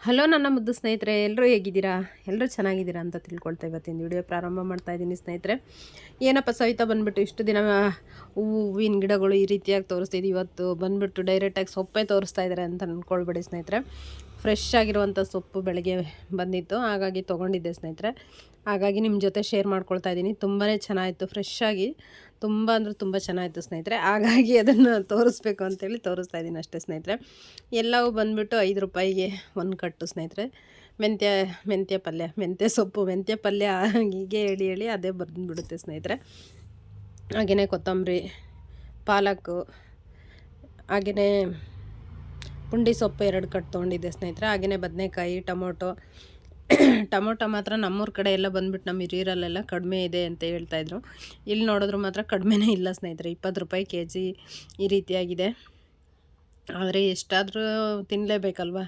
Hello ನನ್ನ ಮುದ್ದು ಸ್ನೇಹಿತರೆ ಎಲ್ಲರೂ ಹೇಗಿದ್ದೀರಾ? ಎಲ್ಲರೂ ಚೆನ್ನಾಗಿದ್ದೀರಾ ಅಂತ ತಿಳ್ಕೊಳ್ತಾ ಇವತ್ತಿನ ವಿಡಿಯೋ ಪ್ರಾರಂಭ ಮಾಡ್ತಾ ಇದ್ದೀನಿ ಸ್ನೇಹಿತರೆ. ಏನಪ್ಪ ಸವಿತಾ ಬಂದುಬಿಟ್ಟು ಇಷ್ಟು ದಿನ ಹೂವಿನ ಗಿಡಗಳು ಈ ರೀತಿಯಾಗಿ ತೋರಿಸ್ತಿದ್ದೀವಿ ಇವತ್ತು ಬಂದುಬಿಟ್ಟು ಡೈರೆಕ್ಟಾಗಿ ಸೊಪ್ಪೆ ತೋರಿಸ್ತಾ ಇದ್ದಾರೆ ಅಂತ ಅಂದ್ಕೊಳ್ಬೇಡಿ ಸ್ನೇಹಿತರೆ. ಫ್ರೆಶ್ ಆಗಿರುವಂಥ ಸೊಪ್ಪು ಬೆಳಗ್ಗೆ ಬಂದಿತ್ತು. ಹಾಗಾಗಿ ತೊಗೊಂಡಿದ್ದೆ ಸ್ನೇಹಿತರೆ. ಹಾಗಾಗಿ ನಿಮ್ಮ ಜೊತೆ ಶೇರ್ ಮಾಡ್ಕೊಳ್ತಾ ಇದ್ದೀನಿ. ತುಂಬಾ ಚೆನ್ನಾಗಿತ್ತು ಫ್ರೆಶ್ ಆಗಿ. ತುಂಬ ಅಂದರೆ ತುಂಬ ಚೆನ್ನಾಗಿತ್ತು ಸ್ನೇಹಿತರೆ. ಹಾಗಾಗಿ ಅದನ್ನು ತೋರಿಸ್ಬೇಕು ಅಂತೇಳಿ ತೋರಿಸ್ತಾ ಇದ್ದೀನಿ ಅಷ್ಟೇ ಸ್ನೇಹಿತರೆ. ಎಲ್ಲವೂ ಬಂದುಬಿಟ್ಟು ಐದು ರೂಪಾಯಿಗೆ ಒಂದು ಕಟ್ಟು ಸ್ನೇಹಿತರೆ. ಮೆಂತ್ಯ ಮೆಂತ್ಯ ಪಲ್ಯ, ಮೆಂತ್ಯ ಸೊಪ್ಪು, ಮೆಂತ್ಯ ಪಲ್ಯ ಹೀಗೆ ಹೇಳಿ ಹೇಳಿ ಅದೇ ಬಂದುಬಿಡುತ್ತೆ ಸ್ನೇಹಿತರೆ. ಹಾಗೆಯೇ ಕೊತ್ತಂಬರಿ ಪಾಲಕ್ಕು ಹಾಗೆಯೇ ಪುಂಡಿ ಸೊಪ್ಪು ಎರಡು ಕಟ್ ತೊಗೊಂಡಿದ್ದೆ ಸ್ನೇಹಿತರೆ ಹಾಗೆಯೇ ಬದನೆಕಾಯಿ, ಟೊಮೊಟೊ. ಟೊಮೊಟೊ ಮಾತ್ರ ನಮ್ಮೂರ ಕಡೆ ಎಲ್ಲ ಬಂದ್ಬಿಟ್ಟು ನಮ್ಮ ಹಿರಿಯರಲ್ಲೆಲ್ಲ ಕಡಿಮೆ ಇದೆ ಅಂತ ಹೇಳ್ತಾಯಿದ್ರು ಇಲ್ಲಿ ನೋಡಿದ್ರು ಮಾತ್ರ ಕಡಿಮೆನೇ ಇಲ್ಲ ಸ್ನೇಹಿತರೆ, ಇಪ್ಪತ್ತು ರೂಪಾಯಿ ಕೆ ಜಿ ಈ ರೀತಿಯಾಗಿದೆ. ಆದರೆ ಎಷ್ಟಾದರೂ ತಿನ್ನಲೇಬೇಕಲ್ವ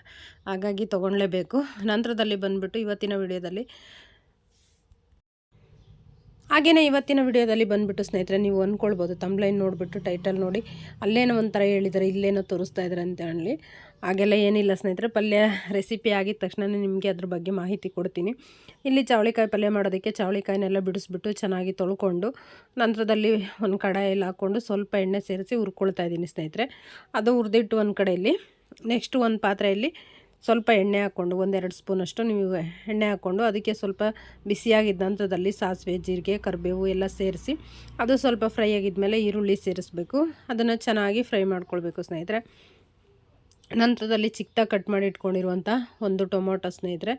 ಹಾಗಾಗಿ ತೊಗೊಳ್ಲೇಬೇಕು ನಂತರದಲ್ಲಿ ಬಂದುಬಿಟ್ಟು ಇವತ್ತಿನ ವಿಡಿಯೋದಲ್ಲಿ ಹಾಗೆಯೇ ಇವತ್ತಿನ ವಿಡಿಯೋದಲ್ಲಿ ಬಂದುಬಿಟ್ಟು ಸ್ನೇಹಿತರೆ, ನೀವು ಅಂದ್ಕೊಳ್ಬೋದು ತಂಬ್ಲೈನ್ ನೋಡಿಬಿಟ್ಟು ಟೈಟಲ್ ನೋಡಿ, ಅಲ್ಲೇನೋ ಒಂಥರ ಹೇಳಿದ್ದಾರೆ ಇಲ್ಲೇನೋ ತೋರಿಸ್ತಾ ಇದ್ದಾರೆ ಅಂತ ಹೇಳಿ. ಹಾಗೆಲ್ಲ ಏನಿಲ್ಲ ಸ್ನೇಹಿತರೆ, ಪಲ್ಯ ರೆಸಿಪಿ ಆಗಿದ ತಕ್ಷಣ ನಿಮಗೆ ಅದ್ರ ಬಗ್ಗೆ ಮಾಹಿತಿ ಕೊಡ್ತೀನಿ. ಇಲ್ಲಿ ಚಾವಳಿಕಾಯಿ ಪಲ್ಯ ಮಾಡೋದಕ್ಕೆ ಚವಳಿಕಾಯಿನೆಲ್ಲ ಬಿಡಿಸ್ಬಿಟ್ಟು ಚೆನ್ನಾಗಿ ತೊಳ್ಕೊಂಡು, ನಂತರದಲ್ಲಿ ಒಂದು ಕಡಾಯಲ್ಲಿ ಹಾಕ್ಕೊಂಡು ಸ್ವಲ್ಪ ಎಣ್ಣೆ ಸೇರಿಸಿ ಹುರ್ಕೊಳ್ತಾ ಇದ್ದೀನಿ ಸ್ನೇಹಿತರೆ. ಅದು ಹುರಿದಿಟ್ಟು ಒಂದು ಕಡೆಯಲ್ಲಿ ನೆಕ್ಸ್ಟ್ ಒಂದು ಪಾತ್ರೆಯಲ್ಲಿ ಸ್ವಲ್ಪ ಎಣ್ಣೆ ಹಾಕ್ಕೊಂಡು, ಒಂದೆರಡು ಸ್ಪೂನಷ್ಟು ನೀವು ಎಣ್ಣೆ ಹಾಕ್ಕೊಂಡು, ಅದಕ್ಕೆ ಸ್ವಲ್ಪ ಬಿಸಿಯಾಗಿದ್ದ ನಂತರದಲ್ಲಿ ಸಾಸಿವೆ, ಜೀರಿಗೆ, ಕರಿಬೇವು ಎಲ್ಲ ಸೇರಿಸಿ, ಅದು ಸ್ವಲ್ಪ ಫ್ರೈ ಆಗಿದ್ಮೇಲೆ ಈರುಳ್ಳಿ ಸೇರಿಸ್ಬೇಕು. ಅದನ್ನು ಚೆನ್ನಾಗಿ ಫ್ರೈ ಮಾಡ್ಕೊಳ್ಬೇಕು ಸ್ನೇಹಿತರೆ. ನಂತರದಲ್ಲಿ ಚಿಕ್ಕದಾಗಿ ಕಟ್ ಮಾಡಿ ಇಟ್ಕೊಂಡಿರುವಂಥ ಒಂದು ಟೊಮೊಟೊ ಸ್ನೇಹಿತರೆ.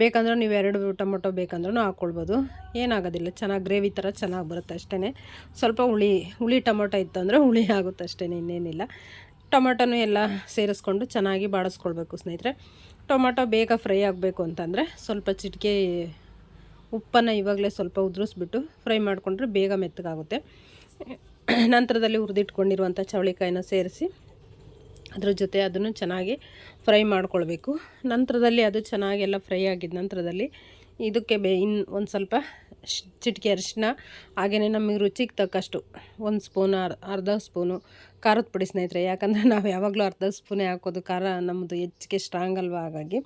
ಬೇಕಂದ್ರೆ ನೀವು ಎರಡು ಟೊಮೊಟೊ ಬೇಕಂದ್ರೂ ಹಾಕ್ಕೊಳ್ಬೋದು. ಏನಾಗೋದಿಲ್ಲ, ಚೆನ್ನಾಗಿ ಗ್ರೇವಿ ಥರ ಚೆನ್ನಾಗಿ ಬರುತ್ತೆ ಅಷ್ಟೇ ಸ್ವಲ್ಪ ಹುಳಿ ಹುಳಿ ಟೊಮೊಟೊ ಇತ್ತು ಅಂದರೆ ಹುಳಿ ಆಗುತ್ತೆ ಅಷ್ಟೇ ಇನ್ನೇನಿಲ್ಲ. ಟೊಮೊಟೊನು ಎಲ್ಲ ಸೇರಿಸ್ಕೊಂಡು ಚೆನ್ನಾಗಿ ಬಾಡಿಸ್ಕೊಳ್ಬೇಕು ಸ್ನೇಹಿತರೆ. ಟೊಮೊಟೊ ಬೇಗ ಫ್ರೈ ಆಗಬೇಕು ಅಂತಂದರೆ ಸ್ವಲ್ಪ ಚಿಟಿಕೆ ಉಪ್ಪನ್ನು ಇವಾಗಲೇ ಸ್ವಲ್ಪ ಉದುರಿಸ್ಬಿಟ್ಟು ಫ್ರೈ ಮಾಡಿಕೊಂಡ್ರೆ ಬೇಗ ಮೆತ್ತಗಾಗುತ್ತೆ. ನಂತರದಲ್ಲಿ ಹುರಿದಿಟ್ಕೊಂಡಿರುವಂಥ ಚವಳಿಕಾಯಿನ ಸೇರಿಸಿ ಅದ್ರ ಜೊತೆ ಅದನ್ನು ಚೆನ್ನಾಗಿ ಫ್ರೈ ಮಾಡ್ಕೊಳ್ಬೇಕು. ನಂತರದಲ್ಲಿ ಅದು ಚೆನ್ನಾಗೆಲ್ಲ ಫ್ರೈ ಆಗಿದ ನಂತರದಲ್ಲಿ ಇದಕ್ಕೆ ಬೇ ಇನ್ನು ಒಂದು ಸ್ವಲ್ಪ ಚಿಟಿಕೆ ಅರಿಶಿನ ಹಾಗೆಯೇ ನಮಗೆ ರುಚಿಗೆ ತಕ್ಕಷ್ಟು ಒಂದು ಸ್ಪೂನ್ ಅರ್ಧ ಸ್ಪೂನು ಖಾರದ ಪುಡಿ ಸ್ನೇಹಿತರೆ. ಯಾಕಂದರೆ ನಾವು ಯಾವಾಗಲೂ ಅರ್ಧ ಸ್ಪೂನೇ ಹಾಕೋದು ಖಾರ ನಮ್ಮದು ಹೆಚ್ಚಿಗೆ ಸ್ಟ್ರಾಂಗ್ ಅಲ್ವಾ ಹಾಗಾಗಿ.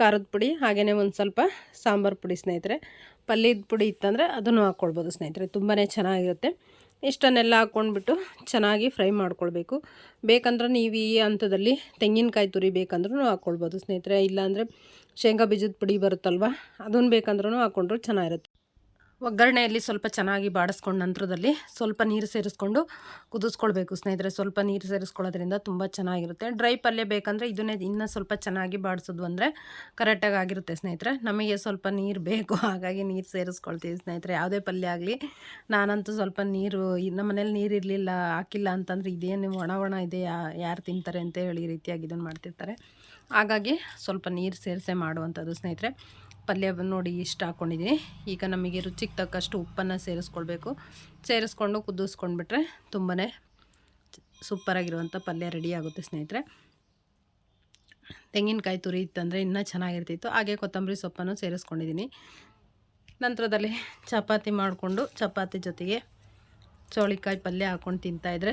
ಖಾರದ ಪುಡಿ ಹಾಗೆಯೇ ಒಂದು ಸ್ವಲ್ಪ ಸಾಂಬಾರು ಪುಡಿ ಸ್ನೇಹಿತರೆ. ಪಲ್ಯದ ಪುಡಿ ಇತ್ತಂದರೆ ಅದನ್ನು ಹಾಕ್ಕೊಳ್ಬೋದು ಸ್ನೇಹಿತರೆ. ತುಂಬಾ ಚೆನ್ನಾಗಿರುತ್ತೆ. ಇಷ್ಟನ್ನೆಲ್ಲ ಹಾಕ್ಕೊಂಡ್ಬಿಟ್ಟು ಚೆನ್ನಾಗಿ ಫ್ರೈ ಮಾಡ್ಕೊಳ್ಬೇಕು. ಬೇಕಂದ್ರೆ ನೀವು ಈ ಹಂತದಲ್ಲಿ ತೆಂಗಿನಕಾಯಿ ತುರಿ ಬೇಕಂದ್ರೂ ಹಾಕ್ಕೊಳ್ಬೋದು ಸ್ನೇಹಿತರೆ. ಇಲ್ಲಾಂದರೆ ಶೇಂಗಾ ಬೀಜದ ಪುಡಿ ಬರುತ್ತಲ್ವ, ಅದನ್ನು ಬೇಕಂದ್ರೂ ಹಾಕ್ಕೊಂಡ್ರು ಚೆನ್ನಾಗಿರುತ್ತೆ. ಒಗ್ಗರಣೆಯಲ್ಲಿ ಸ್ವಲ್ಪ ಚೆನ್ನಾಗಿ ಬಾಡಿಸ್ಕೊಂಡು ನಂತರದಲ್ಲಿ ಸ್ವಲ್ಪ ನೀರು ಸೇರಿಸ್ಕೊಂಡು ಕುದಿಸ್ಕೊಳ್ಬೇಕು. ಸ್ನೇಹಿತರೆ, ಸ್ವಲ್ಪ ನೀರು ಸೇರಿಸ್ಕೊಳ್ಳೋದ್ರಿಂದ ತುಂಬ ಚೆನ್ನಾಗಿರುತ್ತೆ. ಡ್ರೈ ಪಲ್ಯ ಬೇಕಂದರೆ ಇದನ್ನೇ ಇನ್ನೂ ಸ್ವಲ್ಪ ಚೆನ್ನಾಗಿ ಬಾಡಿಸೋದು ಅಂದರೆ ಕರೆಕ್ಟಾಗಿ ಆಗಿರುತ್ತೆ ಸ್ನೇಹಿತರೆ. ನಮಗೆ ಸ್ವಲ್ಪ ನೀರು ಬೇಕು, ಹಾಗಾಗಿ ನೀರು ಸೇರಿಸ್ಕೊಳ್ತೀವಿ ಸ್ನೇಹಿತರೆ. ಯಾವುದೇ ಪಲ್ಯ ಆಗಲಿ, ನಾನಂತೂ ಸ್ವಲ್ಪ ನೀರು ನಮ್ಮ ಮನೇಲಿ ನೀರು ಇರಲಿಲ್ಲ, ಹಾಕಿಲ್ಲ ಅಂತಂದರೆ ಇದೇನು ಒಣ ಒಣ ಇದೆ ಯಾರು ತಿಂತಾರೆ ಅಂತ ಹೇಳಿ ಈ ರೀತಿಯಾಗಿ ಇದನ್ನು ಮಾಡ್ತಿರ್ತಾರೆ. ಹಾಗಾಗಿ ಸ್ವಲ್ಪ ನೀರು ಸೇರಿಸೇ ಮಾಡುವಂಥದ್ದು ಸ್ನೇಹಿತರೆ. ಪಲ್ಯ ನೋಡಿ ಇಷ್ಟ ಹಾಕ್ಕೊಂಡಿದ್ದೀನಿ ಈಗ ನಮಗೆ ರುಚಿಗೆ ತಕ್ಕಷ್ಟು ಉಪ್ಪನ್ನು ಸೇರಿಸ್ಕೊಳ್ಬೇಕು. ಸೇರಿಸ್ಕೊಂಡು ಕುದಿಸ್ಕೊಂಡ್ಬಿಟ್ರೆ ತುಂಬಾ ಸೂಪರಾಗಿರುವಂಥ ಪಲ್ಯ ರೆಡಿ ಆಗುತ್ತೆ ಸ್ನೇಹಿತರೆ. ತೆಂಗಿನಕಾಯಿ ತುರಿ ಇತ್ತಂದರೆ ಇನ್ನೂ ಚೆನ್ನಾಗಿರ್ತಿತ್ತು. ಹಾಗೆ ಕೊತ್ತಂಬರಿ ಸೊಪ್ಪನ್ನು ಸೇರಿಸ್ಕೊಂಡಿದ್ದೀನಿ. ನಂತರದಲ್ಲಿ ಚಪಾತಿ ಮಾಡಿಕೊಂಡು ಚಪಾತಿ ಜೊತೆಗೆ ಚೌಳಿಕಾಯಿ ಪಲ್ಯ ಹಾಕ್ಕೊಂಡು ತಿಂತಾಯಿದ್ರೆ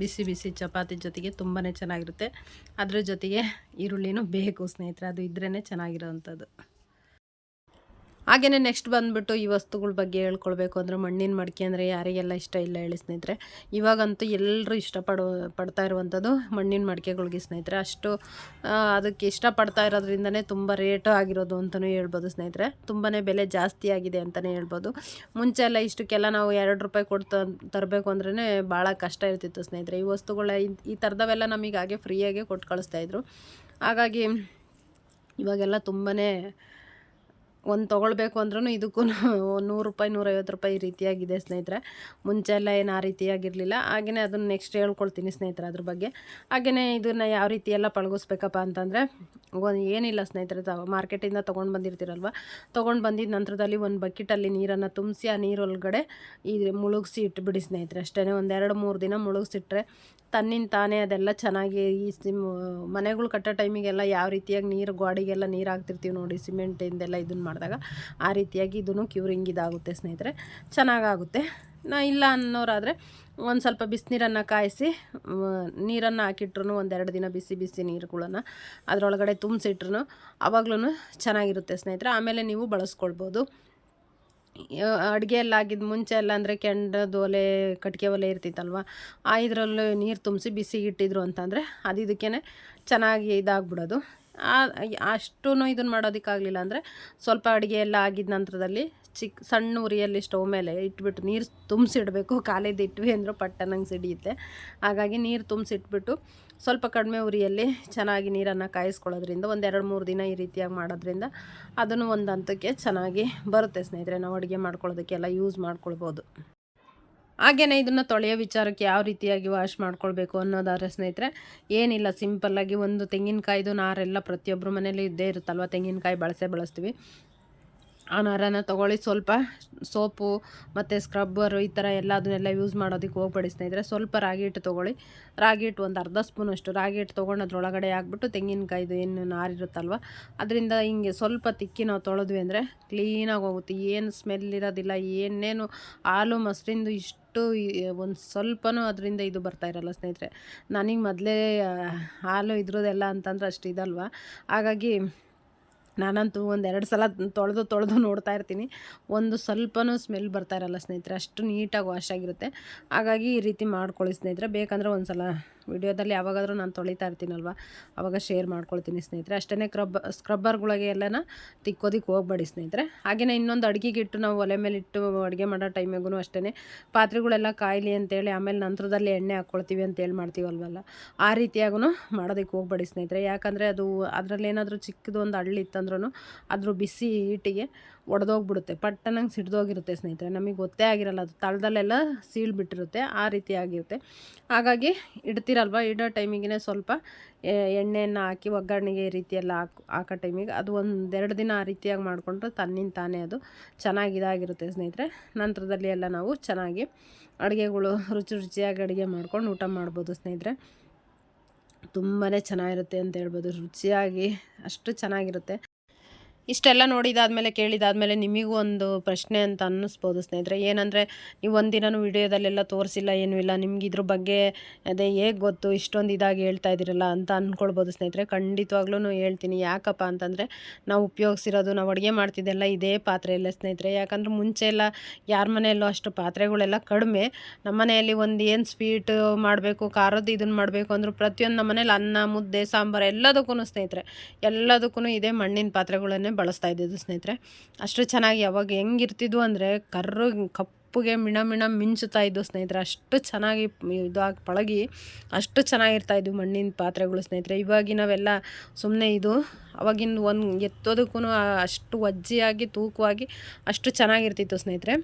ಬಿಸಿ ಬಿಸಿ ಚಪಾತಿ ಜೊತೆಗೆ ತುಂಬಾ ಚೆನ್ನಾಗಿರುತ್ತೆ. ಅದರ ಜೊತೆಗೆ ಈರುಳ್ಳಿನೂ ಬೇಕು ಸ್ನೇಹಿತರೆ. ಅದು ಇದ್ರೇ ಚೆನ್ನಾಗಿರೋವಂಥದ್ದು. ಹಾಗೆಯೇ ನೆಕ್ಸ್ಟ್ ಬಂದುಬಿಟ್ಟು ಈ ವಸ್ತುಗಳ ಬಗ್ಗೆ ಹೇಳ್ಕೊಳ್ಬೇಕು ಅಂದರೆ ಮಣ್ಣಿನ ಮಡಿಕೆ ಅಂದರೆ ಯಾರಿಗೆಲ್ಲ ಇಷ್ಟ ಇಲ್ಲ ಹೇಳಿ ಸ್ನೇಹಿತರೆ. ಇವಾಗಂತೂ ಎಲ್ಲರೂ ಇಷ್ಟಪಡೋ, ಪಡ್ತಾ ಇರುವಂಥದ್ದು ಮಣ್ಣಿನ ಮಡಿಕೆಗಳಿಗೆ ಸ್ನೇಹಿತರೆ. ಅಷ್ಟು ಅದಕ್ಕೆ ಇಷ್ಟಪಡ್ತಾ ಇರೋದ್ರಿಂದನೇ ತುಂಬ ರೇಟು ಆಗಿರೋದು ಅಂತಲೂ ಹೇಳ್ಬೋದು ಸ್ನೇಹಿತರೆ. ತುಂಬಾ ಬೆಲೆ ಜಾಸ್ತಿ ಆಗಿದೆ ಅಂತಲೇ ಹೇಳ್ಬೋದು. ಮುಂಚೆ ಎಲ್ಲ ಇಷ್ಟಕ್ಕೆಲ್ಲ ನಾವು ಎರಡು ರೂಪಾಯಿ ಕೊಡ್ತ ತರಬೇಕು ಅಂದ್ರೇ ಭಾಳ ಕಷ್ಟ ಇರ್ತಿತ್ತು ಸ್ನೇಹಿತರೆ. ಈ ವಸ್ತುಗಳ, ಈ ಥರದವೆಲ್ಲ ನಮಗೆ ಹಾಗೆ ಫ್ರೀಯಾಗೆ ಕೊಟ್ಟು ಕಳಿಸ್ತಾಯಿದ್ರು ಹಾಗಾಗಿ ಇವಾಗೆಲ್ಲ ತುಂಬಾ ಒಂದು ತೊಗೊಳ್ಬೇಕು ಅಂದ್ರೂ ಇದಕ್ಕೂ ನೂರು ರೂಪಾಯಿ, ನೂರೈವತ್ತು ರೂಪಾಯಿ ಈ ರೀತಿಯಾಗಿದೆ ಸ್ನೇಹಿತರೆ. ಮುಂಚೆ ಎಲ್ಲ ಏನು ಆ ರೀತಿಯಾಗಿರಲಿಲ್ಲ. ಹಾಗೆಯೇ ಅದನ್ನು ನೆಕ್ಸ್ಟ್ ಹೇಳ್ಕೊಳ್ತೀನಿ ಸ್ನೇಹಿತರೆ ಅದ್ರ ಬಗ್ಗೆ. ಹಾಗೆಯೇ ಇದನ್ನು ಯಾವ ರೀತಿ ಎಲ್ಲ ಪಳಗಿಸ್ಬೇಕಪ್ಪ ಅಂತಂದರೆ ಒಂದು ಏನಿಲ್ಲ ಸ್ನೇಹಿತರೆ ಮಾರ್ಕೆಟಿಂದ ತೊಗೊಂಡು ಬಂದಿರ್ತೀರಲ್ವ? ತೊಗೊಂಡು ಬಂದಿದ್ದ ನಂತರದಲ್ಲಿ ಒಂದು ಬಕೆಟಲ್ಲಿ ನೀರನ್ನು ತುಂಬಿಸಿ ಆ ನೀರೊಳಗಡೆ ಈ ಮುಳುಗಿಸಿ ಇಟ್ಬಿಡಿ ಸ್ನೇಹಿತರೆ. ಅಷ್ಟೇ ಒಂದು ಎರಡು, ಮೂರು ದಿನ ಮುಳುಗಿಸಿಟ್ರೆ ತನ್ನಿಂದ ತಾನೇ ಅದೆಲ್ಲ ಚೆನ್ನಾಗಿ ಈ ಸಿಮ್, ಮನೆಗಳು ಕಟ್ಟೋ ಟೈಮಿಗೆಲ್ಲ ಯಾವ ರೀತಿಯಾಗಿ ನೀರು ಗೋಡೆಗೆಲ್ಲ ನೀರು ಹಾಕ್ತಿರ್ತೀವಿ ನೋಡಿ ಸಿಮೆಂಟಿಂದೆಲ್ಲ ಇದನ್ನು ಮಾಡಿದಾಗ ಆ ರೀತಿಯಾಗಿ ಇದೂ ಕ್ಯೂರಿಂಗ್ ಇದಾಗುತ್ತೆ ಸ್ನೇಹಿತರೆ. ಚೆನ್ನಾಗಾಗುತ್ತೆ. ನಾ ಇಲ್ಲ ಅನ್ನೋರಾದರೆ ಒಂದು ಸ್ವಲ್ಪ ಬಿಸಿನೀರನ್ನು ಕಾಯಿಸಿ ನೀರನ್ನು ಹಾಕಿಟ್ರು ಒಂದೆರಡು ದಿನ ಬಿಸಿ ಬಿಸಿ ನೀರುಗಳನ್ನು ಅದರೊಳಗಡೆ ತುಂಬಿಸಿಟ್ರು ಆವಾಗ್ಲೂ ಚೆನ್ನಾಗಿರುತ್ತೆ ಸ್ನೇಹಿತರೆ. ಆಮೇಲೆ ನೀವು ಬಳಸ್ಕೊಳ್ಬೋದು. ಅಡುಗೆ ಎಲ್ಲ ಮುಂಚೆ ಎಲ್ಲ ಅಂದರೆ ಕೆಂಡದ ಒಲೆ ಕಟ್ಟಿಗೆ ಒಲೆ ಇರ್ತಿತ್ತಲ್ವ, ಆ ಇದರಲ್ಲೂ ನೀರು ತುಂಬಿಸಿ ಬಿಸಿ ಇಟ್ಟಿದ್ರು ಅಂತಂದರೆ ಅದು ಇದಕ್ಕೇ ಚೆನ್ನಾಗಿ ಇದಾಗ್ಬಿಡೋದು. ಅಷ್ಟೂ ಇದನ್ನು ಮಾಡೋದಕ್ಕಾಗಲಿಲ್ಲ. ಅಂದರೆ ಸ್ವಲ್ಪ ಅಡುಗೆ ಎಲ್ಲ ಆಗಿದ ನಂತರದಲ್ಲಿ ಚಿಕ್ಕ ಸಣ್ಣ ಉರಿಯಲ್ಲಿ ಸ್ಟವ್ ಮೇಲೆ ಇಟ್ಬಿಟ್ಟು ನೀರು ತುಂಬಿಸಿಡಬೇಕು. ಕಾಲೇದು ಇಟ್ವಿ ಅಂದರೂ ಪಟ್ಟನಂಗೆ ಸಿಡಿಯುತ್ತೆ. ಹಾಗಾಗಿ ನೀರು ತುಂಬಿಸಿಟ್ಬಿಟ್ಟು ಸ್ವಲ್ಪ ಕಡಿಮೆ ಉರಿಯಲ್ಲಿ ಚೆನ್ನಾಗಿ ನೀರನ್ನು ಕಾಯಿಸ್ಕೊಳ್ಳೋದ್ರಿಂದ ಒಂದು ಎರಡು ಮೂರು ದಿನ ಈ ರೀತಿಯಾಗಿ ಮಾಡೋದ್ರಿಂದ ಅದನ್ನು ಒಂದು ಹಂತಕ್ಕೆ ಚೆನ್ನಾಗಿ ಬರುತ್ತೆ ಸ್ನೇಹಿತರೆ. ನಾವು ಅಡುಗೆ ಮಾಡ್ಕೊಳ್ಳೋದಕ್ಕೆಲ್ಲ ಯೂಸ್ ಮಾಡ್ಕೊಳ್ಬೋದು. ಹಾಗೆಯೇ ಇದನ್ನು ತೊಳೆಯೋ ವಿಚಾರಕ್ಕೆ ಯಾವ ರೀತಿಯಾಗಿ ವಾಶ್ ಮಾಡ್ಕೊಳ್ಬೇಕು ಅನ್ನೋದಾದ್ರೆ ಸ್ನೇಹಿತರೆ, ಏನಿಲ್ಲ ಸಿಂಪಲ್ಲಾಗಿ ಒಂದು ತೆಂಗಿನಕಾಯ್ದು, ನಾರೆಲ್ಲ ಪ್ರತಿಯೊಬ್ಬರ ಮನೇಲಿ ಇದ್ದೇ ಇರುತ್ತಲ್ವ? ತೆಂಗಿನಕಾಯಿ ಬಳಸೇ ಬಳಸ್ತೀವಿ. ಆ ನರನ ತೊಗೊಳ್ಳಿ, ಸ್ವಲ್ಪ ಸೋಪು ಮತ್ತು ಸ್ಕ್ರಬ್ಬರು ಈ ಥರ ಎಲ್ಲ ಅದನ್ನೆಲ್ಲ ಯೂಸ್ ಮಾಡೋದಕ್ಕೆ ಹೋಗ್ಬೇಡಿ ಸ್ನೇಹಿತರೆ. ಸ್ವಲ್ಪ ರಾಗಿ ಹಿಟ್ಟು ತೊಗೊಳ್ಳಿ. ರಾಗಿ ಹಿಟ್ಟು ಒಂದು ಅರ್ಧ ಸ್ಪೂನ್ ಅಷ್ಟು. ರಾಗಿ ಹಿಟ್ಟು ತೊಗೊಂಡು ಅದ್ರೊಳಗಡೆ ಹಾಕ್ಬಿಟ್ಟು ತೆಂಗಿನಕಾಯ್ದು ಏನು ನಾರಿರುತ್ತಲ್ವ? ಅದರಿಂದ ಹಿಂಗೆ ಸ್ವಲ್ಪ ತಿಕ್ಕಿ ನಾವು ತೊಳೆದ್ವಿ ಅಂದರೆ ಕ್ಲೀನಾಗಿ ಹೋಗುತ್ತೆ. ಏನು ಸ್ಮೆಲ್ ಇರೋದಿಲ್ಲ, ಏನೇನು ಹಾಲು, ಮೊಸರಿಂದು ಇಷ್ಟು ಒಂದು ಸ್ವಲ್ಪನೂ ಅದರಿಂದ ಇದು ಬರ್ತಾ ಇರಲ್ಲ ಸ್ನೇಹಿತರೆ. ನನಗೆ ಮೊದಲೇ ಹಾಲು ಇದ್ರದ್ದೆಲ್ಲ ಅಂತಂದ್ರೆ ಅಷ್ಟು ಇದಲ್ವ? ಹಾಗಾಗಿ ನಾನಂತೂ ಒಂದು ಎರಡು ಸಲ ತೊಳೆದು ತೊಳೆದು ನೋಡ್ತಾ ಇರ್ತೀನಿ. ಒಂದು ಸ್ವಲ್ಪನೂ ಸ್ಮೆಲ್ ಬರ್ತಾ ಇರಲ್ಲ ಸ್ನೇಹಿತರೆ. ಅಷ್ಟು ನೀಟಾಗಿ ವಾಶ್ ಆಗಿರುತ್ತೆ. ಹಾಗಾಗಿ ಈ ರೀತಿ ಮಾಡ್ಕೊಳ್ಳಿ ಸ್ನೇಹಿತರೆ. ಬೇಕಂದ್ರೆ ಒಂದು ಸಲ ವಿಡಿಯೋದಲ್ಲಿ ಯಾವಾಗಾದರೂ ನಾನು ತೊಳಿತಾ ಇರ್ತೀನಲ್ವ? ಅವಾಗ ಶೇರ್ ಮಾಡ್ಕೊಳ್ತೀನಿ ಸ್ನೇಹಿತರೆ. ಅಷ್ಟೇ ಕ್ರಬ್ ಸ್ಕ್ರಬ್ಬರ್ಗಳಿಗೆ ಎಲ್ಲನ ತಿಕ್ಕೋದಿಕ್ಕೆ ಹೋಗ್ಬೇಡಿ ಸ್ನೇಹಿತರೆ. ಹಾಗೆಯೇ ಇನ್ನೊಂದು ಅಡುಗೆಗೆ ಇಟ್ಟು ನಾವು ಒಲೆ ಮೇಲೆ ಇಟ್ಟು ಅಡುಗೆ ಮಾಡೋ ಟೈಮಿಗೂ ಅಷ್ಟೇ ಪಾತ್ರೆಗಳೆಲ್ಲ ಕಾಯಿಲಿ ಅಂತೇಳಿ ಆಮೇಲೆ ನಂತರದಲ್ಲಿ ಎಣ್ಣೆ ಹಾಕ್ಕೊಳ್ತೀವಿ ಅಂತೇಳಿ ಮಾಡ್ತೀವಲ್ವಲ್ಲ? ಆ ರೀತಿಯಾಗೂ ಮಾಡೋದಕ್ಕೆ ಹೋಗ್ಬೇಡಿ ಸ್ನೇಹಿತರೆ. ಯಾಕಂದರೆ ಅದು ಅದರಲ್ಲಿ ಏನಾದರೂ ಚಿಕ್ಕದು ಹಳ್ಳಿತ್ತಂದ್ರೂ ಅದ್ರ ಬಿಸಿ ಹೀಟಿಗೆ ಒಡೆದೋಗ್ಬಿಡುತ್ತೆ ಪಟ್ಟನಂಗೆ ಸಿಡ್ದೋಗಿರುತ್ತೆ ಸ್ನೇಹಿತರೆ. ನಮಗೆ ಗೊತ್ತೇ ಆಗಿರಲ್ಲ, ಅದು ತಳದಲ್ಲೆಲ್ಲ ಸೀಳ್ಬಿಟ್ಟಿರುತ್ತೆ, ಆ ರೀತಿ ಆಗಿರುತ್ತೆ. ಹಾಗಾಗಿ ಇಡ್ತೀರಲ್ವ, ಇಡೋ ಟೈಮಿಗೆ ಸ್ವಲ್ಪ ಎಣ್ಣೆಯನ್ನು ಹಾಕಿ ಒಗ್ಗರಣೆಗೆ ಈ ರೀತಿಯೆಲ್ಲ ಹಾಕಿ, ಹಾಕೋ ಟೈಮಿಗೆ. ಅದು ಒಂದೆರಡು ದಿನ ಆ ರೀತಿಯಾಗಿ ಮಾಡಿಕೊಂಡ್ರೆ ತನ್ನಿಂದ ತಾನೇ ಅದು ಚೆನ್ನಾಗಿ ಇದಾಗಿರುತ್ತೆ ಸ್ನೇಹಿತರೆ. ನಂತರದಲ್ಲಿ ಎಲ್ಲ ನಾವು ಚೆನ್ನಾಗಿ ಅಡುಗೆಗಳು ರುಚಿ ರುಚಿಯಾಗಿ ಅಡುಗೆ ಮಾಡ್ಕೊಂಡು ಊಟ ಮಾಡ್ಬೋದು ಸ್ನೇಹಿತರೆ. ತುಂಬಾ ಚೆನ್ನಾಗಿರುತ್ತೆ ಅಂತ ಹೇಳ್ಬೋದು, ರುಚಿಯಾಗಿ ಅಷ್ಟು ಚೆನ್ನಾಗಿರುತ್ತೆ. ಇಷ್ಟೆಲ್ಲ ನೋಡಿದಾದಮೇಲೆ ಕೇಳಿದಾದಮೇಲೆ ನಿಮಗೂ ಒಂದು ಪ್ರಶ್ನೆ ಅಂತ ಅನ್ನಿಸ್ಬೋದು ಸ್ನೇಹಿತರೆ. ಏನಂದರೆ, ನೀವು ಒಂದಿನೂ ವಿಡಿಯೋದಲ್ಲೆಲ್ಲ ತೋರಿಸಿಲ್ಲ, ಏನೂ ಇಲ್ಲ, ನಿಮ್ಗೆ ಇದ್ರ ಬಗ್ಗೆ ಅದೇ ಹೇಗೆ ಗೊತ್ತು, ಇಷ್ಟೊಂದು ಇದಾಗಿ ಹೇಳ್ತಾ ಇದ್ದೀರಲ್ಲ ಅಂತ ಅಂದ್ಕೊಳ್ಬೋದು ಸ್ನೇಹಿತರೆ. ಖಂಡಿತವಾಗ್ಲೂ ಹೇಳ್ತೀನಿ. ಯಾಕಪ್ಪ ಅಂತಂದರೆ, ನಾವು ಉಪಯೋಗಿಸಿರೋದು, ನಾವು ಅಡುಗೆ ಮಾಡ್ತಿದ್ದೆಲ್ಲ ಇದೇ ಪಾತ್ರೆಯಲ್ಲೇ ಸ್ನೇಹಿತರೆ. ಯಾಕಂದ್ರೆ ಮುಂಚೆ ಎಲ್ಲ ಯಾರ ಮನೆಯಲ್ಲೂ ಅಷ್ಟು ಪಾತ್ರೆಗಳೆಲ್ಲ ಕಡಿಮೆ. ನಮ್ಮ ಮನೆಯಲ್ಲಿ ಒಂದು ಏನು ಸ್ವೀಟ್ ಮಾಡಬೇಕು ಖಾರದ್ದು ಇದನ್ನು ಮಾಡಬೇಕು ಅಂದರೂ ಪ್ರತಿಯೊಂದು ನಮ್ಮ ಮನೇಲಿ ಅನ್ನ, ಮುದ್ದೆ, ಸಾಂಬಾರು ಎಲ್ಲದಕ್ಕೂ ಸ್ನೇಹಿತರೆ ಎಲ್ಲದಕ್ಕೂ ಇದೇ ಮಣ್ಣಿನ ಪಾತ್ರೆಗಳನ್ನೇ ಬಳಸ್ತಾ ಇದ್ದಿದ್ದು ಸ್ನೇಹಿತರೆ. ಅಷ್ಟು ಚೆನ್ನಾಗಿ ಯಾವಾಗ ಹೆಂಗಿರ್ತಿದ್ವು ಅಂದರೆ ಕರ್ರು ಕಪ್ಪುಗೆ ಮಿಣ ಮಿಣ ಮಿಂಚುತ್ತಾ ಇದ್ದು ಸ್ನೇಹಿತರೆ. ಅಷ್ಟು ಚೆನ್ನಾಗಿ ಇದಾಗಿ ಪಳಗಿ ಅಷ್ಟು ಚೆನ್ನಾಗಿರ್ತಾ ಇದ್ವು ಮಣ್ಣಿನ ಪಾತ್ರೆಗಳು ಸ್ನೇಹಿತರೆ. ಇವಾಗಿನವೆಲ್ಲ ಸುಮ್ಮನೆ ಇದು ಅವಾಗಿನ ಒಂದು ಎತ್ತೋದಕ್ಕೂ ಅಷ್ಟು ಒಜ್ಜಿಯಾಗಿ ತೂಕವಾಗಿ ಅಷ್ಟು ಚೆನ್ನಾಗಿರ್ತಿತ್ತು ಸ್ನೇಹಿತರೆ.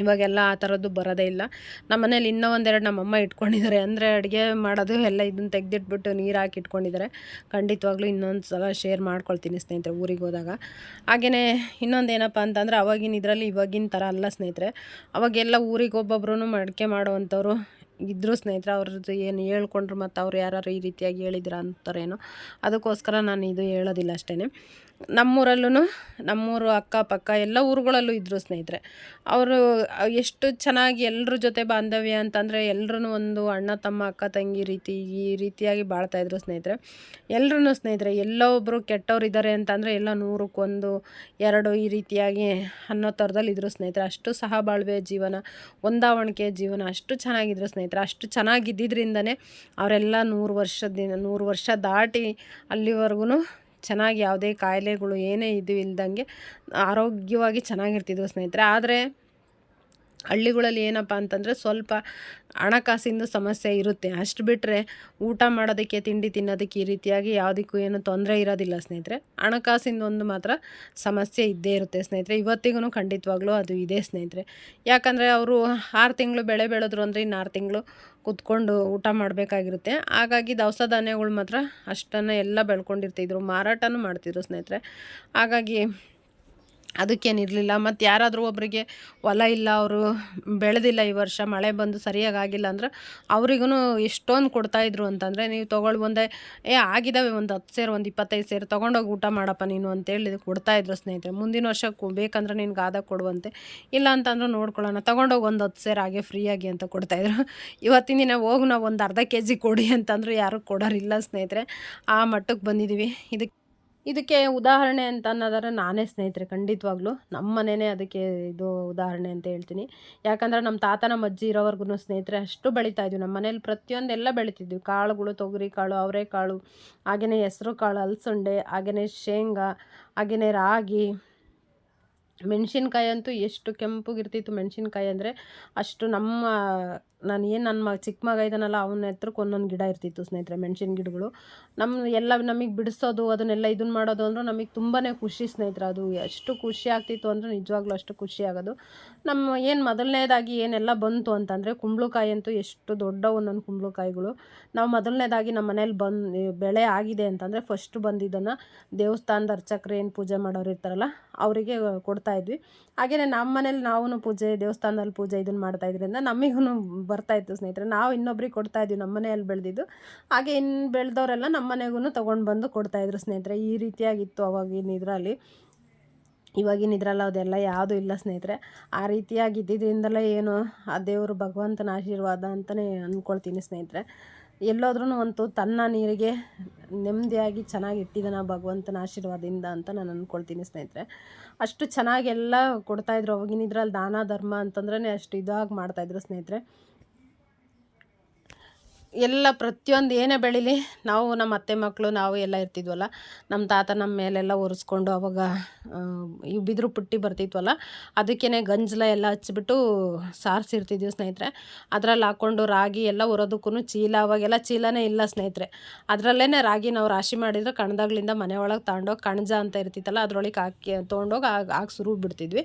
ಇವಾಗೆಲ್ಲ ಆ ಥರದ್ದು ಬರೋದೇ ಇಲ್ಲ. ನಮ್ಮ ಮನೇಲಿ ಇನ್ನೂ ಒಂದೆರಡು ನಮ್ಮಮ್ಮ ಇಟ್ಕೊಂಡಿದ್ದಾರೆ. ಅಂದರೆ ಅಡುಗೆ ಮಾಡೋದು ಎಲ್ಲ ಇದನ್ನು ತೆಗೆದಿಟ್ಬಿಟ್ಟು ನೀರು ಹಾಕಿ ಇಟ್ಕೊಂಡಿದ್ದಾರೆ. ಖಂಡಿತವಾಗ್ಲೂ ಇನ್ನೊಂದು ಸಲ ಶೇರ್ ಮಾಡ್ಕೊಳ್ತೀನಿ ಸ್ನೇಹಿತರೆ ಊರಿಗೆ ಹೋದಾಗ. ಹಾಗೆಯೇ ಇನ್ನೊಂದು ಏನಪ್ಪ ಅಂತಂದರೆ ಅವಾಗಿನ ಇದರಲ್ಲಿ ಇವಾಗಿನ ಥರ ಅಲ್ಲ ಸ್ನೇಹಿತರೆ. ಅವಾಗೆಲ್ಲ ಊರಿಗೆ ಒಬ್ಬೊಬ್ರು ಮಡಿಕೆ ಮಾಡುವಂಥವ್ರು ಇದ್ದರು ಸ್ನೇಹಿತರೆ ಅವ್ರದ್ದು ಏನು ಹೇಳ್ಕೊಂಡ್ರು ಮತ್ತು ಅವ್ರು ಯಾರು ಈ ರೀತಿಯಾಗಿ ಹೇಳಿದ್ರ ಅಂತಾರೇನೋ, ಅದಕ್ಕೋಸ್ಕರ ನಾನು ಇದು ಹೇಳೋದಿಲ್ಲ ಅಷ್ಟೇ ನಮ್ಮೂರಲ್ಲೂ ನಮ್ಮೂರು ಅಕ್ಕಪಕ್ಕ ಎಲ್ಲ ಊರುಗಳಲ್ಲೂ ಇದ್ರು ಸ್ನೇಹಿತರೆ. ಅವರು ಎಷ್ಟು ಚೆನ್ನಾಗಿ ಎಲ್ಲರ ಜೊತೆ ಬಾಂಧವ್ಯ ಅಂತಂದರೆ ಎಲ್ಲರೂ ಒಂದು ಅಣ್ಣ, ತಮ್ಮ, ಅಕ್ಕ, ತಂಗಿ ರೀತಿ, ಈ ರೀತಿಯಾಗಿ ಬಾಳ್ತಾಯಿದ್ರು ಸ್ನೇಹಿತರೆ. ಎಲ್ಲರೂ ಸ್ನೇಹಿತರೆ, ಎಲ್ಲೋ ಒಬ್ಬರು ಕೆಟ್ಟವ್ರು ಅಂತಂದರೆ ಎಲ್ಲ ನೂರಕ್ಕೊಂದು ಎರಡು ಈ ರೀತಿಯಾಗಿ ಅನ್ನೋ ಥರದಲ್ಲಿ ಇದ್ದರು ಸ್ನೇಹಿತರೆ. ಅಷ್ಟು ಸಹ ಬಾಳ್ವೆ ಜೀವನ ಹೊಂದಾವಣಿಕೆ ಜೀವನ, ಅಷ್ಟು ಚೆನ್ನಾಗಿದ್ರು ಸ್ನೇಹಿತರೆ. ಅಷ್ಟು ಚೆನ್ನಾಗಿದ್ದಿದ್ರಿಂದನೇ ಅವರೆಲ್ಲ ನೂರು ವರ್ಷದ ನೂರು ವರ್ಷ ದಾಟಿ ಅಲ್ಲಿವರೆಗೂ ಚೆನ್ನಾಗಿ ಯಾವುದೇ ಕಾಯಿಲೆಗಳು ಏನೇ ಇದು ಇಲ್ದಂಗೆ ಆರೋಗ್ಯವಾಗಿ ಚೆನ್ನಾಗಿರ್ತಿದ್ವು ಸ್ನೇಹಿತರೆ. ಆದರೆ ಹಳ್ಳಿಗಳಲ್ಲಿ ಏನಪ್ಪ ಅಂತಂದರೆ ಸ್ವಲ್ಪ ಹಣಕಾಸಿಂದು ಸಮಸ್ಯೆ ಇರುತ್ತೆ. ಅಷ್ಟು ಬಿಟ್ಟರೆ ಊಟ ಮಾಡೋದಕ್ಕೆ, ತಿಂಡಿ ತಿನ್ನೋದಕ್ಕೆ ಈ ರೀತಿಯಾಗಿ ಯಾವುದಕ್ಕೂ ಏನು ತೊಂದರೆ ಇರೋದಿಲ್ಲ ಸ್ನೇಹಿತರೆ. ಹಣಕಾಸಿಂದ ಒಂದು ಮಾತ್ರ ಸಮಸ್ಯೆ ಇದ್ದೇ ಇರುತ್ತೆ ಸ್ನೇಹಿತರೆ. ಇವತ್ತಿಗೂ ಖಂಡಿತವಾಗ್ಲೂ ಅದು ಇದೆ ಸ್ನೇಹಿತರೆ. ಯಾಕಂದರೆ ಅವರು ಆರು ತಿಂಗಳು ಬೆಳೆ ಬೆಳೆದ್ರು ಅಂದರೆ ಇನ್ನು ತಿಂಗಳು ಕುತ್ಕೊಂಡು ಊಟ ಮಾಡಬೇಕಾಗಿರುತ್ತೆ. ಹಾಗಾಗಿ ದವಸ ಧಾನ್ಯಗಳು ಮಾತ್ರ ಅಷ್ಟನ್ನು ಎಲ್ಲ ಬೆಳ್ಕೊಂಡಿರ್ತಿದ್ರು. ಮಾರಾಟನೂ ಮಾಡ್ತಿದ್ರು ಸ್ನೇಹಿತರೆ. ಹಾಗಾಗಿ ಅದಕ್ಕೇನಿರಲಿಲ್ಲ. ಮತ್ತು ಯಾರಾದರೂ ಒಬ್ಬರಿಗೆ ಹೊಲ ಇಲ್ಲ, ಅವರು ಬೆಳೆದಿಲ್ಲ ಈ ವರ್ಷ, ಮಳೆ ಬಂದು ಸರಿಯಾಗಿ ಆಗಿಲ್ಲ ಅಂದ್ರೆ ಅವ್ರಿಗೂ ಎಷ್ಟೊಂದು ಕೊಡ್ತಾಯಿದ್ರು ಅಂತಂದರೆ ನೀವು ತೊಗೊಳ್ ಒಂದೇ, ಏ ಆಗಿದ್ದಾವೆ ಒಂದು ಹತ್ತು ಸೇರು, ಒಂದು ಇಪ್ಪತ್ತೈದು ಸೇರು, ತೊಗೊಂಡೋಗಿ ಊಟ ಮಾಡಪ್ಪ ನೀನು ಅಂತೇಳಿ ಕೊಡ್ತಾಯಿದ್ರು ಸ್ನೇಹಿತರೆ. ಮುಂದಿನ ವರ್ಷ ಬೇಕಂದ್ರೆ ನಿನ್ಗೆ ಆದ ಕೊಡುವಂತೆ. ಇಲ್ಲ ಅಂತಂದ್ರೆ ನೋಡ್ಕೊಳ್ಳೋಣ. ತೊಗೊಂಡೋಗಿ ಒಂದು ಹತ್ತು ಸೇರು, ಹಾಗೆ ಫ್ರೀಯಾಗಿ ಅಂತ ಕೊಡ್ತಾಯಿದ್ರು ಇವತ್ತಿನ ದಿನ ಹೋಗಿ ನಾವು ಒಂದು ಅರ್ಧ ಕೆ ಜಿ ಕೊಡಿ ಅಂತಂದ್ರೆ ಯಾರೂ ಕೊಡೋರಿಲ್ಲ ಸ್ನೇಹಿತರೆ. ಆ ಮಟ್ಟಕ್ಕೆ ಬಂದಿದ್ದೀವಿ ಇದಕ್ಕೆ ಇದಕ್ಕೆ ಉದಾಹರಣೆ ಅಂತ ಅನ್ನೋದಾದ್ರೆ ನಾನೇ ಸ್ನೇಹಿತರೆ, ಖಂಡಿತವಾಗ್ಲೂ. ನಮ್ಮ ಮನೆಯೇ ಅದಕ್ಕೆ ಇದು ಉದಾಹರಣೆ ಅಂತ ಹೇಳ್ತೀನಿ. ಯಾಕಂದರೆ ನಮ್ಮ ತಾತ ನಮ್ಮ ಅಜ್ಜಿ ಇರೋವರೆಗೂ ಸ್ನೇಹಿತರೆ, ಅಷ್ಟು ಬೆಳೀತಾ ಇದ್ವಿ. ನಮ್ಮ ಮನೇಲಿ ಪ್ರತಿಯೊಂದೆಲ್ಲ ಬೆಳೀತಿದ್ವಿ. ಕಾಳುಗಳು, ತೊಗರಿ ಕಾಳು, ಅವರೆಕಾಳು ಹಾಗೆಯೇ ಹೆಸರು ಕಾಳು, ಅಲಸಂಡೆ ಹಾಗೆಯೇ ಶೇಂಗಾ ಹಾಗೆಯೇ ರಾಗಿ. ಮೆಣಸಿನ್ಕಾಯಿ ಅಂತೂ ಎಷ್ಟು ಕೆಂಪಗಿರ್ತಿತ್ತು ಮೆಣಸಿನ್ಕಾಯಿ ಅಂದರೆ ಅಷ್ಟು ನಮ್ಮ ನಾನು ಏನು ನನ್ನ ಮ ಚಿಕ್ಕ ಮಗ ಇದ್ದಾನಲ್ಲ ಅವನ ಹತ್ರಕ್ಕೆ ಒಂದೊಂದು ಗಿಡ ಇರ್ತಿತ್ತು ಸ್ನೇಹಿತರೆ, ಮೆಣಸಿನ ಗಿಡಗಳು. ನಮ್ಮ ಎಲ್ಲ ನಮಗೆ ಬಿಡಿಸೋದು, ಅದನ್ನೆಲ್ಲ ಇದನ್ನ ಮಾಡೋದು ಅಂದ್ರೆ ನಮಗೆ ತುಂಬಾ ಖುಷಿ ಸ್ನೇಹಿತರೆ, ಅದು ಎಷ್ಟು ಖುಷಿ ಆಗ್ತಿತ್ತು ಅಂದರೆ ನಿಜವಾಗ್ಲೂ ಅಷ್ಟು ಖುಷಿ ಆಗೋದು. ನಮ್ಮ ಏನು ಮೊದಲನೇದಾಗಿ ಏನೆಲ್ಲ ಬಂತು ಅಂತಂದರೆ, ಕುಂಬಳಕಾಯಿ ಅಂತೂ ಎಷ್ಟು ದೊಡ್ಡ ಒಂದೊಂದು ಕುಂಬಳಕಾಯಿಗಳು. ನಾವು ಮೊದಲನೇದಾಗಿ ನಮ್ಮ ಮನೇಲಿ ಬಂದು ಬೆಳೆ ಆಗಿದೆ ಅಂತಂದರೆ ಫಸ್ಟ್ ಬಂದಿದ್ದನ್ನು ದೇವಸ್ಥಾನದ ಅರ್ಚಕರು ಏನು ಪೂಜೆ ಮಾಡೋರು ಇರ್ತಾರಲ್ಲ, ಅವರಿಗೆ ಕೊಡ್ತಾಯಿದ್ವಿ ಹಾಗೆಯೇ ನಮ್ಮ ಮನೇಲಿ ನಾವು ಪೂಜೆ, ದೇವಸ್ಥಾನದಲ್ಲಿ ಪೂಜೆ ಇದನ್ನು ಮಾಡ್ತಾಯಿದ್ರಿಂದ ನಮಗೂ ಬರ್ತಾಯಿತ್ತು ಸ್ನೇಹಿತರೆ. ನಾವು ಇನ್ನೊಬ್ರಿಗೆ ಕೊಡ್ತಾ ಇದ್ವಿ, ನಮ್ಮ ಮನೆಯಲ್ಲಿ ಬೆಳೆದಿದ್ದು. ಹಾಗೆ ಇನ್ನು ಬೆಳೆದವರೆಲ್ಲ ನಮ್ಮ ಮನೆಗೂ ತೊಗೊಂಡು ಬಂದು ಕೊಡ್ತಾಯಿದ್ರು ಸ್ನೇಹಿತರೆ. ಈ ರೀತಿಯಾಗಿತ್ತು ಅವಾಗಿನ ಇದರಲ್ಲಿ. ಇವಾಗಿನ ಇದ್ರಲ್ಲ ಅದೆಲ್ಲ ಯಾವುದೂ ಇಲ್ಲ ಸ್ನೇಹಿತರೆ. ಆ ರೀತಿಯಾಗಿ ಇದ್ದಿದ್ದರಿಂದಲೇ ಏನು, ಆ ದೇವರು ಭಗವಂತನ ಆಶೀರ್ವಾದ ಅಂತಲೇ ಅಂದ್ಕೊಳ್ತೀನಿ ಸ್ನೇಹಿತರೆ. ಎಲ್ಲೋದ್ರೂ ಅಂತೂ ತನ್ನ ನೀರಿಗೆ ನೆಮ್ಮದಿಯಾಗಿ ಚೆನ್ನಾಗಿ ಇಟ್ಟಿದ್ದಾನೆ ಭಗವಂತನ ಆಶೀರ್ವಾದದಿಂದ ಅಂತ ನಾನು ಅಂದ್ಕೊಳ್ತೀನಿ ಸ್ನೇಹಿತರೆ. ಅಷ್ಟು ಚೆನ್ನಾಗೆಲ್ಲ ಕೊಡ್ತಾಯಿದ್ರು ಅವಾಗಿನ ಇದ್ರಲ್ಲಿ ದಾನ, ಧರ್ಮ ಅಂತಂದ್ರೆ ಅಷ್ಟು ಇದಾಗಿ ಮಾಡ್ತಾಯಿದ್ರು ಸ್ನೇಹಿತರೆ. ಎಲ್ಲ ಪ್ರತಿಯೊಂದು ಏನೇ ಬೆಳೀಲಿ, ನಾವು ನಮ್ಮ ಅತ್ತೆ ಮಕ್ಕಳು ನಾವು ಎಲ್ಲ ಇರ್ತಿದ್ವಲ್ಲ. ನಮ್ಮ ತಾತ ನಮ್ಮ ಮೇಲೆಲ್ಲ ಒರೆಸ್ಕೊಂಡು ಅವಾಗ ಇವು ಬಿದಿರು ಪುಟ್ಟಿ ಬರ್ತಿದ್ವಲ್ಲ ಅದಕ್ಕೇ ಗಂಜಲ ಎಲ್ಲ ಹಚ್ಚಿಬಿಟ್ಟು ಸಾರಿಸಿರ್ತಿದ್ವಿ ಸ್ನೇಹಿತರೆ. ಅದರಲ್ಲಿ ಹಾಕ್ಕೊಂಡು ರಾಗಿ ಎಲ್ಲ ಉರೋದಕ್ಕೂ ಚೀಲ, ಅವಾಗೆಲ್ಲ ಚೀಲನೇ ಇಲ್ಲ ಸ್ನೇಹಿತರೆ. ಅದರಲ್ಲೇ ರಾಗಿ ನಾವು ರಾಶಿ ಮಾಡಿದರೆ, ಕಣದಾಗ್ಲಿಂದ ಮನೆ ಒಳಗೆ ತಗೊಂಡೋಗಿ ಕಣಜ ಅಂತ ಇರ್ತಿತ್ತಲ್ಲ, ಅದರೊಳಗೆ ಹಾಕಿ, ತೊಗೊಂಡೋಗಿ ಆಗ ಹಾಕಿ ಸುರು ಬಿಡ್ತಿದ್ವಿ.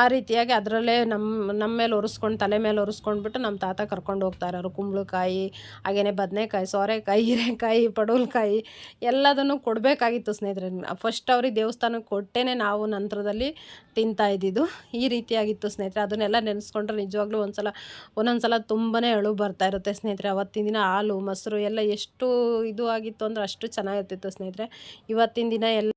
ಆ ರೀತಿಯಾಗಿ ಅದರಲ್ಲೇ ನಮ್ಮ ನಮ್ಮ ಮೇಲೆ ಒರೆಸ್ಕೊಂಡು, ತಲೆ ಮೇಲೆ ಒರೆಸ್ಕೊಂಡ್ಬಿಟ್ಟು ನಮ್ಮ ತಾತ ಕರ್ಕೊಂಡು ಹೋಗ್ತಾರೆ ಕುಂಬಳಕಾಯಿ ಹಾಗೆಯೇ ಬದನೆಕಾಯಿ, ಸೋರೆಕಾಯಿ, ಹೀರೆಕಾಯಿ, ಪಡವಲಕಾಯಿ ಎಲ್ಲದನ್ನು ಕೊಡಬೇಕಾಗಿತ್ತು ಸ್ನೇಹಿತರೆ. ಫಸ್ಟ್ ಅವ್ರಿಗೆ ದೇವಸ್ಥಾನಕ್ಕೆ ಕೊಟ್ಟೇ ನಾವು ನಂತರದಲ್ಲಿ ತಿಂತಾ ಇದ್ದಿದ್ದು. ಈ ರೀತಿಯಾಗಿತ್ತು ಸ್ನೇಹಿತರೆ. ಅದನ್ನೆಲ್ಲ ನೆನೆಸ್ಕೊಂಡ್ರೆ ನಿಜವಾಗ್ಲೂ ಒಂದು ಸಲ ಒಂದೊಂದು ಸಲ ತುಂಬಾ ಅಳು ಬರ್ತಾ ಇರುತ್ತೆ ಸ್ನೇಹಿತರೆ. ಅವತ್ತಿನ ದಿನ ಹಾಲು, ಮೊಸರು ಎಲ್ಲ ಎಷ್ಟು ಇದು ಆಗಿತ್ತು ಅಂದ್ರೆ ಅಷ್ಟು ಚೆನ್ನಾಗಿರ್ತಿತ್ತು ಸ್ನೇಹಿತರೆ. ಇವತ್ತಿನ ದಿನ ಎಲ್ಲ